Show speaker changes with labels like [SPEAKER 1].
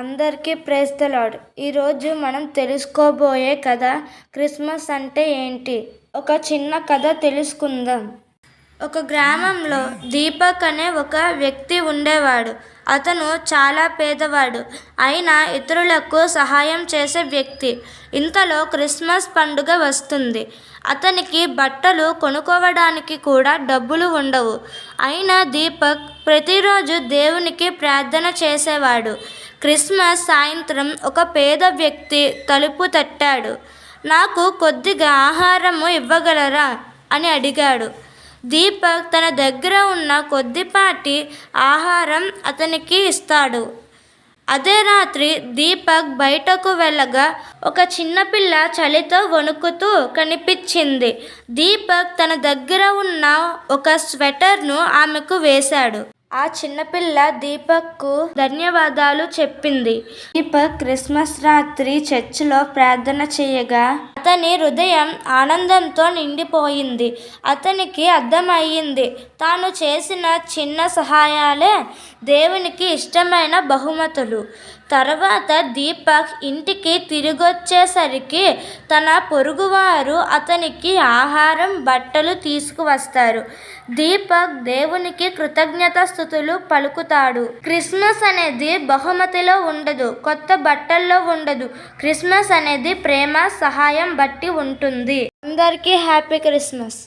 [SPEAKER 1] అందరికీ praise the ఈరోజు మనం తెలుసుకోబోయే కథ క్రిస్మస్ అంటే ఏంటి? ఒక చిన్న కథ తెలుసుకుందాం. ఒక గ్రామంలో దీపక్ అనే ఒక వ్యక్తి ఉండేవాడు. అతను చాలా పేదవాడు. అయినా ఇతరులకు సహాయం చేసే వ్యక్తి. ఇంతలో క్రిస్మస్ పండుగ వస్తుంది. అతనికి బట్టలు కొనుక్కోవడానికి కూడా డబ్బులు ఉండవు. అయినా దీపక్ ప్రతిరోజు దేవునికి ప్రార్థన చేసేవాడు. క్రిస్మస్ సాయంత్రం ఒక పేద వ్యక్తి తలుపు తట్టాడు. నాకు కొద్దిగా ఆహారము ఇవ్వగలరా? అని అడిగాడు. దీపక్ తన దగ్గర ఉన్న కొద్దిపాటి ఆహారం అతనికి ఇస్తాడు. అదే రాత్రి దీపక్ బయటకు వెళ్ళగా ఒక చిన్నపిల్ల చలితో వణుకుతూ కనిపించింది. దీపక్ తన దగ్గర ఉన్న ఒక స్వెటర్ను ఆమెకు వేశాడు. ఆ చిన్నపిల్ల దీపక్కు ధన్యవాదాలు చెప్పింది. దీపక్ క్రిస్మస్ రాత్రి చర్చిలో ప్రార్థన చేయగా అతని హృదయం ఆనందంతో నిండిపోయింది. అతనికి అర్థమయ్యింది. తాను చేసిన చిన్న సహాయాలే దేవునికి ఇష్టమైన బహుమతులు. తర్వాత దీపక్ ఇంటికి తిరిగొచ్చేసరికి తన పొరుగువారు అతనికి ఆహారం బట్టలు తీసుకువస్తారు. దీపక్ దేవునికి కృతజ్ఞతాస్థుతులు పలుకుతాడు. క్రిస్మస్ అనేది బహుమతిలో ఉండదు కొత్త బట్టల్లో ఉండదు. క్రిస్మస్ అనేది ప్రేమ సహాయం బట్టి ఉంటుంది. అందరికీ హ్యాపీ క్రిస్మస్.